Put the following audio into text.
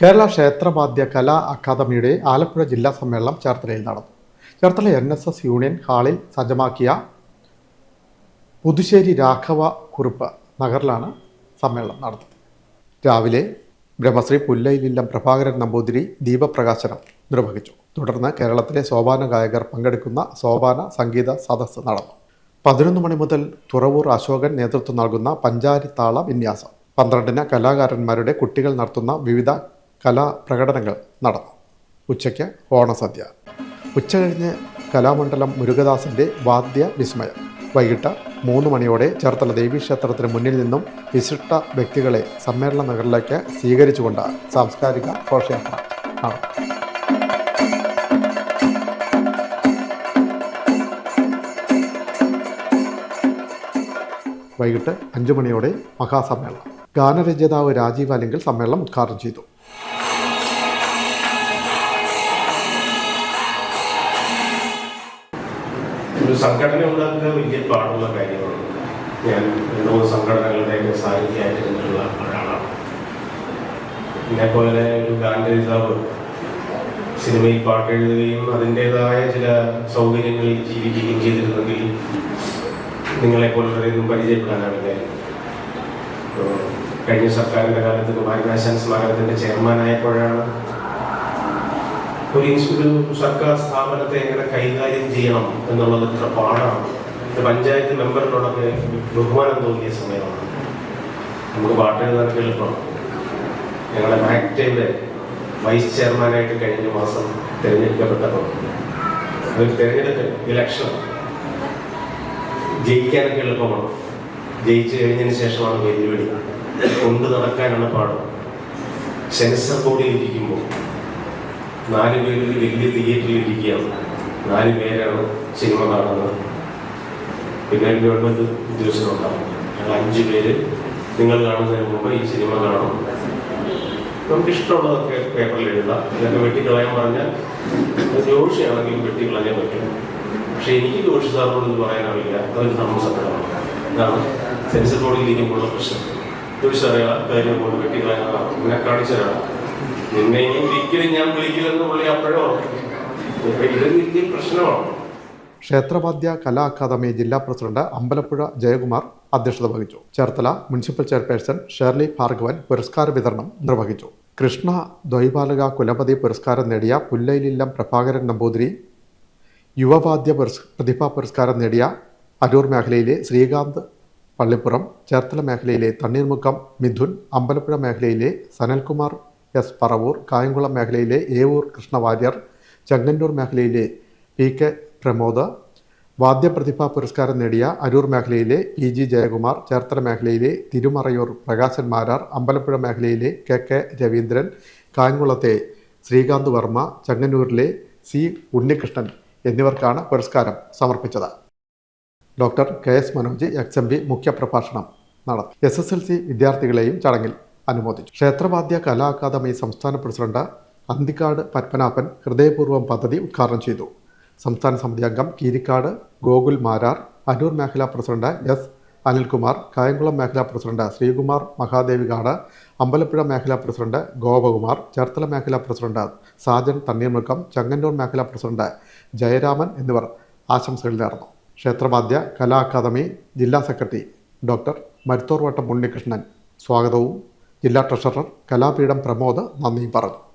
കേരള ക്ഷേത്രവാദ്യ കലാ അക്കാദമിയുടെ ആലപ്പുഴ ജില്ലാ സമ്മേളനം ചേർത്തലയിൽ നടന്നു. Cherthala N S S union ഹാളിൽ സജ്ജമാക്കിയ പുതുശ്ശേരി രാഘവ കുറുപ്പ് നഗറിലാണ് സമ്മേളനം നടന്നത്. രാവിലെ ബ്രഹ്മശ്രീ പുല്ലയിലില്ലം പ്രഭാകരൻ നമ്പൂതിരി ദീപപ്രകാശനം നിർവഹിച്ചു. തുടർന്ന് കേരളത്തിലെ സോപാന ഗായകർ പങ്കെടുക്കുന്ന സോപാന സംഗീത സദസ്സ് നടന്നു. പതിനൊന്ന് മണി മുതൽ തുറവൂർ അശോകൻ നേതൃത്വം നൽകുന്ന പഞ്ചാരിത്താള വിന്യാസം. പന്ത്രണ്ടിന് കലാകാരന്മാരുടെ കുട്ടികൾ നടത്തുന്ന വിവിധ കലാപ്രകടനങ്ങൾ നടന്നു. ഉച്ചയ്ക്ക് ഓണസദ്യ. ഉച്ച കഴിഞ്ഞ് കലാമണ്ഡലം മുരുകദാസിന്റെ വാദ്യ വിസ്മയം. വൈകിട്ട് മൂന്ന് മണിയോടെ ചേർത്തല ദേവീക്ഷേത്രത്തിന് മുന്നിൽ നിന്നും വിശിഷ്ട വ്യക്തികളെ സമ്മേളന നഗറിലേക്ക് സ്വീകരിച്ചുകൊണ്ട് സാംസ്കാരിക ഘോഷയാത്ര നടന്നു. വൈകിട്ട് അഞ്ചു മണിയോടെ മഹാസമ്മേളനം. ഗാനരചയിതാവ് രാജീവ് അല്ലെങ്കിൽ സമ്മേളനം ഉദ്ഘാടനം ചെയ്തു. ഒരു സംഘടന ഉണ്ടാക്കുക വലിയ പാടുള്ള കാര്യമാണ്. ഞാൻ രണ്ട് മൂന്ന് സംഘടനകളുടെയൊക്കെ സാന്നിധ്യമായിട്ടുള്ള ഒരാളാണ്. പോലെ ഒരു ഗാന്ധിതാവ് സിനിമയിൽ പാട്ട് എഴുതുകയും അതിന്റെതായ ചില സൗകര്യങ്ങളിൽ ജീവിക്കുകയും ചെയ്തിരുന്നെങ്കിൽ നിങ്ങളെ പോലുള്ളവരെയൊന്നും പരിചയപ്പെടാനാവില്ല? കാര്യം കഴിഞ്ഞ സർക്കാരിന്റെ കാലത്ത് കുമാരനാശാൻ സ്മാരകത്തിന്റെ ചെയർമാനായപ്പോഴാണ് ഒരു സർക്കാർ സ്ഥാപനത്തെ എങ്ങനെ കൈകാര്യം ചെയ്യണം എന്നുള്ളത് ഇത്ര പാടാണ് പഞ്ചായത്ത് മെമ്പറിനോടൊക്കെ ബഹുമാനം തോന്നിയ സമയമാണ്. നമുക്ക് പാട്ട് എഴുതാനൊക്കെ എളുപ്പമാണ് ഞങ്ങളുടെ മാക്ടയുടെ വൈസ് ചെയർമാനായിട്ട് കഴിഞ്ഞ മാസം തിരഞ്ഞെടുക്കപ്പെട്ടപ്പോൾ അതൊരു തിരഞ്ഞെടുപ്പ് ഇലക്ഷൻ ജയിക്കാനൊക്കെ എളുപ്പമാണ്. ജയിച്ചു കഴിഞ്ഞതിന് ശേഷമാണ് വെല്ലുവിളി. കൊണ്ടു നടക്കാനാണ് പാട്. സെൻസർ ബോർഡിൽ ഇരിക്കുമ്പോൾ നാല് പേര് ഒരു വലിയ തിയേറ്ററിൽ ഇരിക്കുകയാണ്. നാല് പേരാണ് സിനിമ കാണുന്നത്. പിന്നെ ഗവൺമെന്റ് ഉദ്യോഗസ്ഥരുണ്ടാവും. ഞങ്ങൾ അഞ്ച് പേര് നിങ്ങൾ കാണുന്നതിന് മുമ്പ് ഈ സിനിമ കാണും. നമുക്ക് ഇഷ്ടമുള്ളതൊക്കെ പേപ്പറിൽ എഴുതാം. ഇതൊക്കെ വെട്ടിക്കളയാൻ പറഞ്ഞാൽ ദോഷിയാണെങ്കിലും വെട്ടിക്കളയാൻ പറ്റും. പക്ഷെ എനിക്ക് ജോഷി സാറിനോട് ഇത് പറയാനാവില്ല അതൊരു താമസപ്പെടാണ് ഇതാണ് സെൻസർ ബോർഡിൽ ഇരിക്കുമ്പോഴുള്ള പ്രശ്നം. ജോഷി സാറേ കാര്യം കൊണ്ട് വെട്ടിക്കളയാനാണ് അങ്ങനെ കാണിച്ചതാണ്. നിന്നെ ഇനി ഒരിക്കലും ഞാൻ വിളിക്കില്ലെന്ന് പുള്ളി അപ്പോഴോ? പ്രശ്നമാണ് ക്ഷേത്രവാദ്യ കലാ അക്കാദമി ജില്ലാ പ്രസിഡന്റ് അമ്പലപ്പുഴ ജയകുമാർ അധ്യക്ഷത വഹിച്ചു. ചേർത്തല മുനിസിപ്പൽ ചെയർപേഴ്സൺ ഷേർലി ഭാർഗവൻ പുരസ്കാര വിതരണം നിർവഹിച്ചു. കൃഷ്ണ ദ്വൈപാലക കുലപതി പുരസ്കാരം നേടിയ പുല്ലയിലില്ലം പ്രഭാകരൻ നമ്പൂതിരി യുവവാദ്യ പുരസ് പ്രതിഭാ പുരസ്കാരം നേടിയ അരൂർ മേഖലയിലെ ശ്രീകാന്ത് പള്ളിപ്പുറം ചേർത്തല മേഖലയിലെ തണ്ണീർമുക്കം മിഥുൻ അമ്പലപ്പുഴ മേഖലയിലെ സനൽകുമാർ എസ് പറവൂർ കായംകുളം മേഖലയിലെ ഏവൂർ കൃഷ്ണവാര്യർ ചെങ്ങന്നൂർ മേഖലയിലെ പി കെ പ്രമോദ് വാദ്യപ്രതിഭാ പുരസ്കാരം നേടിയ അരൂർ മേഖലയിലെ പി ജി ജയകുമാർ ചേർത്തല മേഖലയിലെ തിരുമറയൂർ പ്രകാശൻ മാരാർ അമ്പലപ്പുഴ മേഖലയിലെ കെ കെ രവീന്ദ്രൻ കായംകുളത്തെ ശ്രീകാന്ത് വർമ്മ ചെങ്ങന്നൂരിലെ സി ഉണ്ണികൃഷ്ണൻ എന്നിവർക്കാണ് പുരസ്കാരം സമർപ്പിച്ചത്. Doctor K S Manoj ex M P മുഖ്യപ്രഭാഷണം നടത്തി. എസ് എസ് എൽ സി വിദ്യാർത്ഥികളെയും ചടങ്ങിൽ അനുമോദിച്ചു. ക്ഷേത്രവാദ്യ കലാ അക്കാദമി സംസ്ഥാന പ്രസിഡന്റ് അന്തിക്കാട് പത്മനാഭൻ ഹൃദയപൂർവം പദ്ധതി ഉദ്ഘാടനം ചെയ്തു. സംസ്ഥാന സമിതി അംഗം കീരിക്കാട് ഗോകുൽ മാരാർ അരൂർ മേഖലാ പ്രസിഡന്റ് എസ് അനിൽകുമാർ കായംകുളം മേഖലാ പ്രസിഡന്റ് ശ്രീകുമാർ മഹാദേവികാട് അമ്പലപ്പുഴ മേഖലാ പ്രസിഡന്റ് ഗോപകുമാർ ചേർത്തല മേഖലാ പ്രസിഡന്റ് സാജൻ തണ്ണീർമുക്കം ചങ്ങന്നൂർ മേഖലാ പ്രസിഡന്റ് ജയരാമൻ എന്നിവർ ആശംസകൾ നേർന്നു. ക്ഷേത്രവാദ്യ കലാ അക്കാദമി ജില്ലാ സെക്രട്ടറി ഡോക്ടർ മരുത്തോർവട്ടം ഉണ്ണികൃഷ്ണൻ സ്വാഗതവും ജില്ലാ ട്രഷറർ കലാപീഠം പ്രമോദ് നന്ദിയും പറഞ്ഞു.